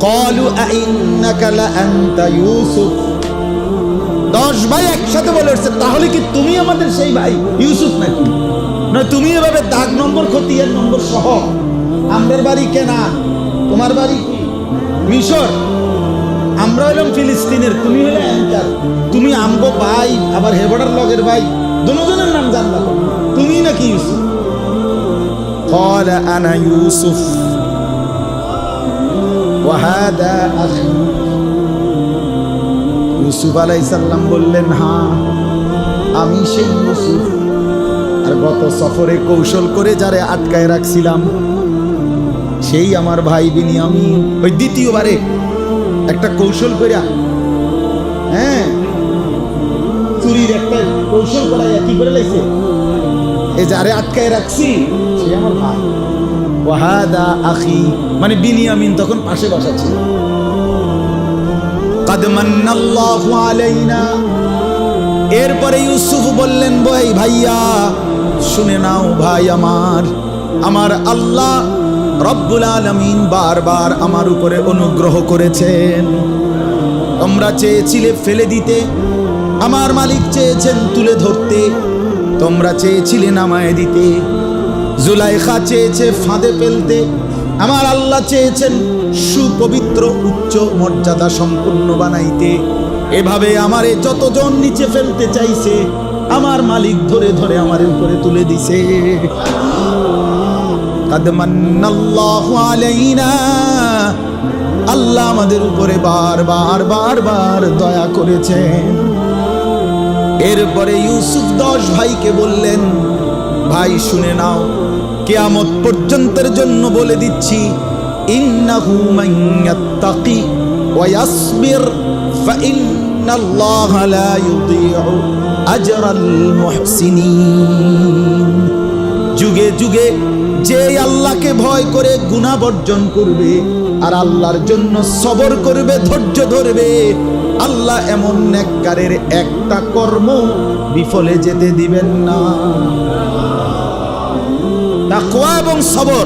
قالوا أئنك لأنت ইউসুফ দশ ভাই একসাথে বলে উঠছে তাহলে কি তুমি আমাদের সেই ভাই ইউসুফ নাকি না তুমি এভাবে দাগ নম্বর খতিয়ান নম্বর সহ আমাদের বাড়ি কেনা তোমার বাড়ি কি মিশর আমরা হইলাম ফিলিস্তিনের তুমি হলে অ্যাঙ্কার তুমি আমগো ভাই আবার হেবড়ার লগের ভাই দুজনের নাম জানলা তুমি নাকি ইউসুফ قال أنا يوسف হাদা ইউসুফ আলাই সাল্লাম বললেন হ্যাঁ আমি সেই ইউসুফ। আর গত সফরে কৌশল করে যারে আটকায় রাখছিলাম, সেই আমার ভাই বিনি আমি। ওই দ্বিতীয়বারে একটা কৌশল করিয়া হ্যাঁ চুরির একটা কৌশল করাইয়া কি করে লাগছে এ যারে আটকায় রাখছি, সে আমার ভাই। ওয়াহাদা আখি মানে বিনিয়ামিন তখন পাশে বসা ছিল কাদ মান্নাল্লাহু আলাইনা। এরপরে ইউসুফ বললেন ভাই ভাইয়া, শুনে নাও ভাই আমার আমার আল্লাহ রব্বুল আলামিন বারবার আমার উপরে অনুগ্রহ করেছেন। তোমরা চেয়েছিলে ফেলে দিতে, আমার মালিক চেয়েছেন তুলে ধরতে, তোমরা চেয়েছিলে নামায় দিতে। জুলাইখা চেয়েছে ফাঁদে ফেলতে। আমার আল্লাহ চেয়েছেন সুপবিত্র উচ্চ মর্যাদা সম্পূর্ণ বানাইতে। এভাবে আমারে যতজন নিচে ফেলতে চাইছে, আমার মালিক ধরে ধরে আমার উপরে তুলে দিছে। আল্লাহ আমাদের উপরে বার বার বার দয়া করেছেন। এরপরে ইউসুফ দশ ভাইকে বললেন ভাই, শুনে নাও। কেয়ামত পর্যন্তের জন্য বলে দিচ্ছি যুগে যুগে যে আল্লাহকে ভয় করে গুনাহ বর্জন করবে, আর আল্লাহর জন্য সবর করবে, ধৈর্য ধরবে আল্লাহ এমন নেককারের একটা কর্ম বিফলে যেতে দিবেন না। তাকওয়া এবং সবর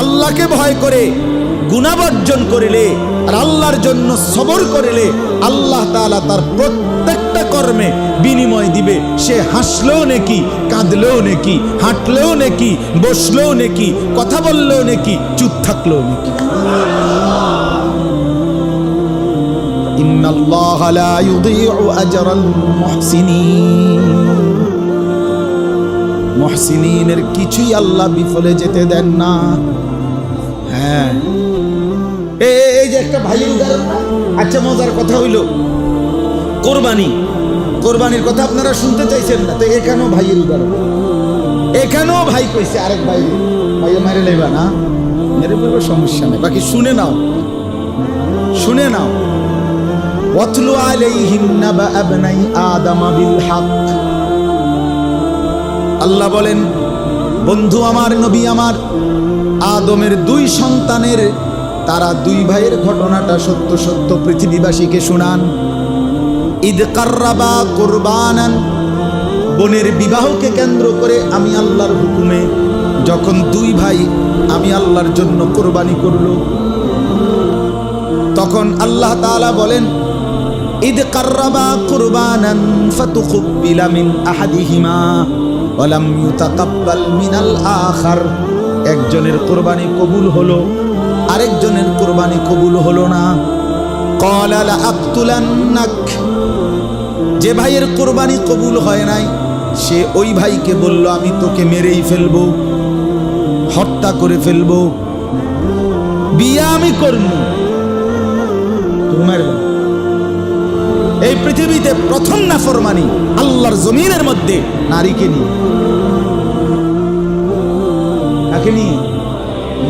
আল্লাহকে ভয় করে, গুণাবর্জন করিলে আর আল্লাহর জন্য সবর করিলে আল্লাহ তাআলা তার প্রত্যেকটা কর্মে বিনিময় দিবে। সে হাসলেও নাকি, কাঁদলেও নাকি, হাঁটলেও নাকি, বসলেও নাকি, কথা বললেও নাকি, চুপ থাকলেও নাকি। ইন্নাল্লাহ লা ইউদিউ আজরাল মুহসিনিন মহসিনের কিছুই আল্লাহ বিফলে যেতে দেন না। হ্যাঁ। এই যে একটা না? আচ্ছা মজার কথা হইল, কোরবানি। কোরবানির কথা আপনারা শুনতে চাইছেন না, তো এখানেও ভাইয়ের উদাহরণ এখানেও ভাই কইছে, আরেক ভাই, ভাইয়ে মারে লেবা না। মেরে বলব সমস্যা নেই। বাকি শুনে নাও। শুনে নাও। ওয়াতলু আলাইহিম নাবা আবনাই আদামা বিল আল্লাহ বলেন, বন্ধু আমার, নবী আমার, আদমের দুই সন্তানের, তারা দুই ভাইয়ের ঘটনাটা সত্য সত্য পৃথিবীবাসীকে শুনান। ঈদ কার্রাবা কোরবানান, বোনের বিবাহকে কেন্দ্র করে আমি আল্লাহর হুকুমে, যখন দুই ভাই আমি আল্লাহর জন্য কোরবানি করল, তখন আল্লাহ তাআলা বলেন ঈদ কার্রাবা কুরবানান ফাতুকুব্বিলা মিন আহাদিহিমা ওয়ালাম ইউতাকাব্বাল মিনাল আখার। একজনের কোরবানি কবুল হলো, আরেকজনের কোরবানি কবুল হলো না। ক্বালা লা আকতুলান্নাক যে ভাইয়ের কোরবানি কবুল হয় নাই, সে ওই ভাইকে বলল, আমি তোকে মেরেই ফেলব, হত্যা করে ফেলব। বিয়ে আমি করব। পৃথিবীতে প্রথম নাফরমানি আল্লাহর জমিনের মধ্যে নারীকে নিয়ে। কাকে নিয়ে?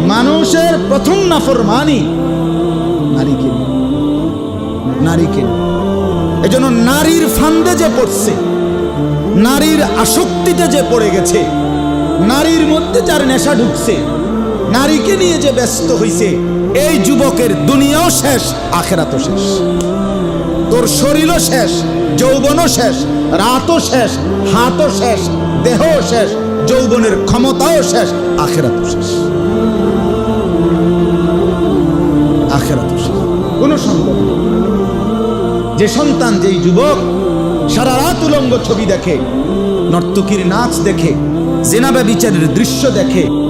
মানুষের প্রথম নাফরমানি নারীকে নিয়ে। নারীকে নিয়ে। এজন্য নারীর ফান্দে যে পড়ছে, নারীর আসক্তিতে যে পড়ে গেছে, নারীর মধ্যে যার নেশা ঢুকছে, নারীকে নিয়ে যে ব্যস্ত হইছে এই যুবকের দুনিয়াও শেষ, আখেরাতও শেষ। তোর শরীরও শেষ, যৌবনও শেষ, রাতও শেষ, হাতও শেষ, দেহও শেষ, যৌবনের ক্ষমতাও শেষ, আখেরাতও শেষ। আখেরাত কোনো সন্দেহ যে সন্তান, যেই যুবক, সারা রাত উলঙ্গ ছবি দেখে, নর্তকীর নাচ দেখে জেনাবা বিচারের দৃশ্য দেখে